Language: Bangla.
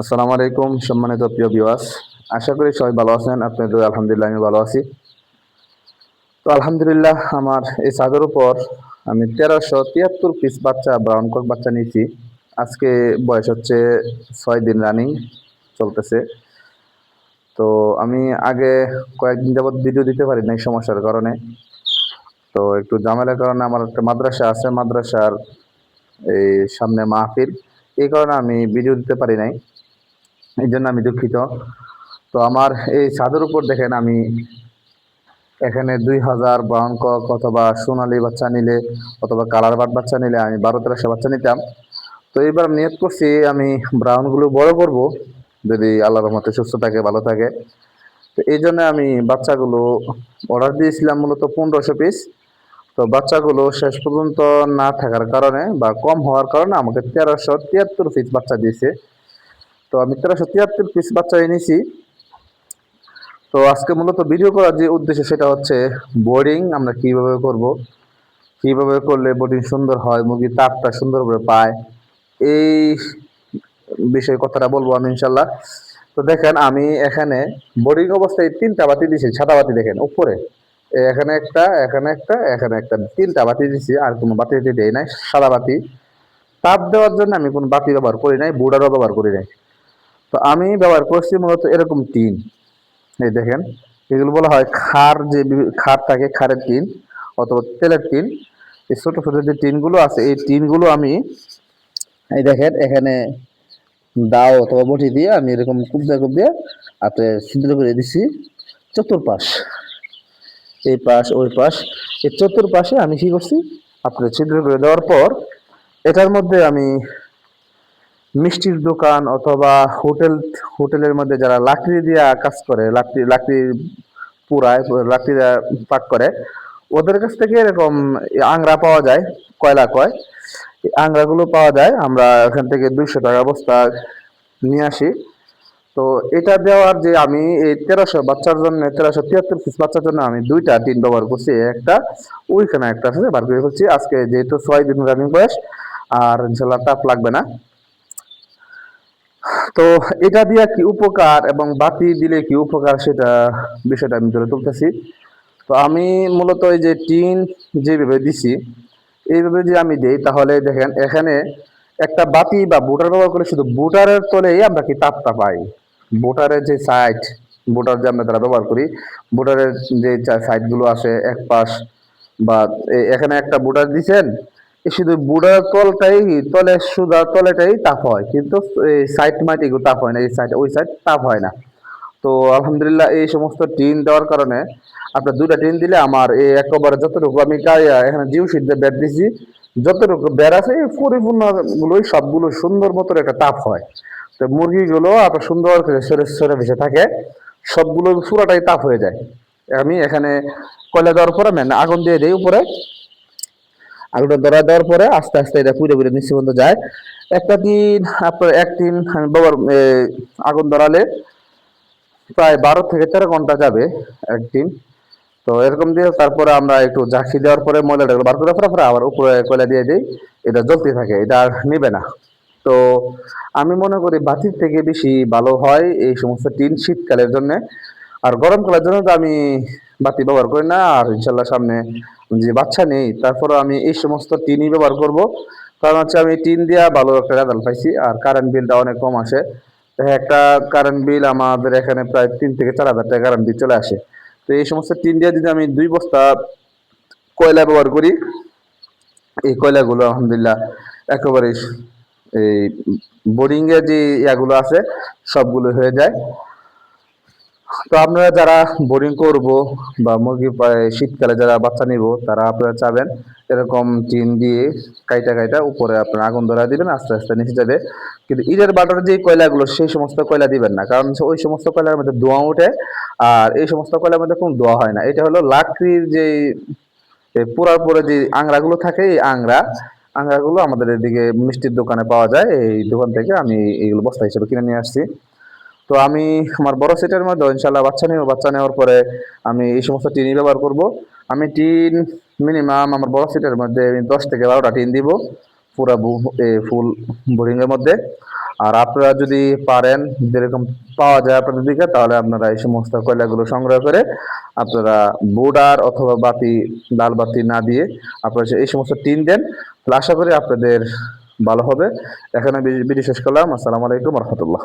আসসালামু আলাইকুম, সম্মানিত প্রিয় বিওয়াস আশা করি সবাই ভালো আছেন আপনাদের আলহামদুলিল্লাহ আমি ভালো আছি। তো আলহামদুলিল্লাহ, আমার এই ছাদের উপর আমি তেরোশো তিয়াত্তর পিস বাচ্চা ব্রাউন কক বাচ্চা নিয়েছি। আজকে বয়স হচ্ছে ছয় দিন রানিং চলতেছে। তো আমি আগে কয়েকদিন যাবত ভিডিও দিতে পারি না এই সমস্যার কারণে। তো একটু ঝামেলার কারণে আমার একটা মাদ্রাসা আছে, মাদ্রাসার এই সামনে মাহফিল। এই কারণে আমি ভিডিও দিতে পারি নাই। এই জন্য আমি দুঃখিত। তো আমার এই ছাদের উপর দেখেন আমি এখানে দুই হাজার ব্রাউন কক অথবা সোনালি বাচ্চা নিলে অথবা কালার বাট বাচ্চা নিলে আমি বারো তেরোশো বাচ্চা নিতাম। তো এইবার নিয়ত করছি আমি ব্রাউনগুলো বড় করব, যদি আল্লাহর রহমতে সুস্থ থাকে, ভালো থাকে। তো এই জন্য আমি বাচ্চাগুলো অর্ডার দিয়েছিলাম মূলত পনেরোশো পিস তো বাচ্চাগুলো শেষ পর্যন্ত না থাকার কারণে বা কম হওয়ার কারণে আমাকে তেরোশো তিয়াত্তর পিস বাচ্চা দিয়েছে। তো আমি তারা তেরোশো তিয়াত্তর পিস বাচ্চা এনেছি। তো আজকে মূলত ভিডিও করার যে উদ্দেশ্য সেটা হচ্ছে বোর্ডিং আমরা কীভাবে করব? কীভাবে করলে বোর্ডিং সুন্দর হয়? মুরগির তাপটা সুন্দরভাবে পায়? এই বিষয়ে কথাটা বলব আমি ইনশাল্লাহ তো দেখেন, আমি এখানে বোর্ডিং অবস্থায় তিনটা বাতি দিয়েছি, সাদা বাতি দেখেন, উপরে। এখানে একটা এখানে একটা এখানে একটা, তিনটা বাতি দিয়েছি, আর কোনো বাতি দিতে দেই নাই, সাদা বাতি। তাপ দেওয়ার জন্য আমি কোনো বাতি ব্যবহার করি নাই বুডারও ব্যবহার করি নাই। তো আমি ব্যবহার করছি মূলত এরকম টিন। এই দেখেন, এগুলো বলা হয় খার যে খার থাকে, খারের টিন অথবা তেলের টিন। এই ছোটো ছোটো যে টিনগুলো আছে, এই টিনগুলো আমি, এই দেখেন, এখানে দাও অথবা বটি দিয়ে আমি এরকম কুবদা কুব দিয়ে আপনি ছিদ্র করে দিছি চতুর্পাশ। এই পাশ, ওই পাশ, এই চতুর্পাশে আমি কি করছি? আপনি ছিদ্র করে দেওয়ার পর, এটার মধ্যে আমি মিষ্টির দোকান অথবা হোটেল, হোটেলের মধ্যে যারা লাকড়ি দিয়া কাজ করে, লাকড়ি লাকড়ি পুরায়, লাকড়ি পাক করে, ওদের কাছ থেকে এরকম আংরা পাওয়া যায়, কয়লা কয়। আংরাগুলো পাওয়া যায়, আমরা এখান থেকে দুইশো টাকা বস্তা নিয়ে আসি। তো এটা দেওয়ার যে আমি এই তেরোশো বাচ্চার জন্য, তেরোশো তিয়াত্তর পিস বাচ্চার জন্য আমি দুইটা টিন ব্যবহার করছি, একটা ওইখানে একটা আছে, বার করে ফেলছি। আজকে যেহেতু ছয় দিন রানিং বয়স, আর ইনশাল্লাহ তাপ লাগবে না। তো এটা দিয়ে কি উপকার এবং বাতি দিলে কি উপকার সেটা বিষয়টা আমি তুলে তুলতেছি। তো আমি মূলত এই যে টিন যেভাবে দিছি, এইভাবে যদি আমি দিই তাহলে দেখেন এখানে একটা বাতি বা বুটার ব্যবহার করে শুধু বুটারের তলেই আমরা কি তাপটা পাই। বুটারের যে সাইড বুটার যে আমরা তারা ব্যবহার করি, বুটারের যে সাইডগুলো আছে, এক পাশ বা এখানে একটা বুটার দিছেন শুধু বুড়ার তলটাই, তলে সুদা তলেটাই তাপ হয়। কিন্তু সাইড এগুলো তাপ হয় না, এই সাইড ওই সাইড তাপ হয় না। তো আলহামদুলিল্লাহ এই সমস্ত টিন দেওয়ার কারণে আপনার দুটা টিন দিলে আমার এই একেবারে যতটুকু আমি এখানে জিও সিদ্ধে বেড দিছি, যতটুকু বেড় আছে এই পরিপূর্ণ গুলোই সবগুলো সুন্দর মতো একটা তাপ হয়। তো মুরগিগুলো আপনার সুন্দর করে সরে সরে ভেসে থাকে সবগুলো পুরাটাই তাপ হয়ে যায়। আমি এখানে কয়লা দেওয়ার পরে আগুন দিয়ে দিই উপরে। আলুটা ধরা দেওয়ার পরে আস্তে আস্তে এটা পুড়ে পুড়ে নিচে পর্যন্ত যায়। একটা দিন আপনার একদিন আমি বাবার আগুন ধরালে প্রায় বারো থেকে তেরো ঘণ্টা যাবে একদিন। তো এরকম দিয়ে তারপরে আমরা একটু ঝাঁকি দেওয়ার পরে ময়লাটা বার করে পরে আবার উপরে কয়লা দিয়ে দিই, এটা জ্বলতে থাকে, এটা আর নিবে না। তো আমি মনে করি বাতির থেকে বেশি ভালো হয় এই সমস্ত টিন শীতকালের জন্য। আর গরমকালের জন্য তো আমি বাতি ব্যবহার করি না, আর ইনশাল্লাহ সামনে যে বাচ্চা নেই তারপরে আমি এই সমস্ত টিনই ব্যবহার করব। কারণ হচ্ছে আমি টিন দিয়া ভালো একটা রেজাল্ট পাইছি, আর কারেন্ট বিলটা অনেক কম আসে একটা কারেন্ট বিল আমাদের এখানে প্রায় তিন থেকে চার হাজার টাকা কারেন্ট বিল চলে আসে। তো এই সমস্ত টিন দিয়ে যদি আমি দুই বস্তা কয়লা ব্যবহার করি, এই কয়লাগুলো আলহামদুলিল্লাহ একেবারে এই বোর্ডিং এর যে ইয়াগুলো আছে, সবগুলো হয়ে যায়। তো আপনারা যারা বোরিং করব বা মুরগি শীতকালে যারা বাচ্চা নিব, তারা আপনারা চাবেন এরকম টিন দিয়ে কাইটা কাইটা উপরে আপনারা আগুন ধরা দিবেন, আস্তে আস্তে নিচে যাবে। কিন্তু ইটের বাটার যে কয়লাগুলো, সেই সমস্ত কয়লা দিবেন না। কারণ ওই সমস্ত কয়লার মধ্যে ধোঁয়া ওঠে আর এই সমস্ত কয়লার মধ্যে কোনো ধোঁয়া হয় না। এটা হলো লাকড়ির যে পুরার পরে যে আংরাগুলো থাকে, এই আংরা আংরাগুলো আমাদের এদিকে মিষ্টির দোকানে পাওয়া যায়। এই দোকান থেকে আমি এইগুলো বস্তা হিসেবে কিনে নিয়ে আসছি। তো আমি আমার বড় সেটের মধ্যে ইনশাল্লাহ বাচ্চা নিব, বাচ্চা নেওয়ার পরে আমি এই সমস্ত টিনই ব্যবহার করব। আমি টিন মিনিমাম আমার বড় সেটের মধ্যে আমি দশ থেকে বারোটা টিন দিব, পুরা ফুল বোরিংয়ের মধ্যে। আর আপনারা যদি পারেন, যেরকম পাওয়া যায় আপনাদের দিকে, তাহলে আপনারা এই সমস্ত কয়লাগুলো সংগ্রহ করে আপনারা বোর্ডার অথবা বাতি, লাল বাতি না দিয়ে আপনারা এই সমস্ত টিন দেন। আশা করি আপনাদের ভালো হবে। এখানে ভিডিও শেষ করলাম। আসসালামু আলাইকুম রহমতুল্লাহ।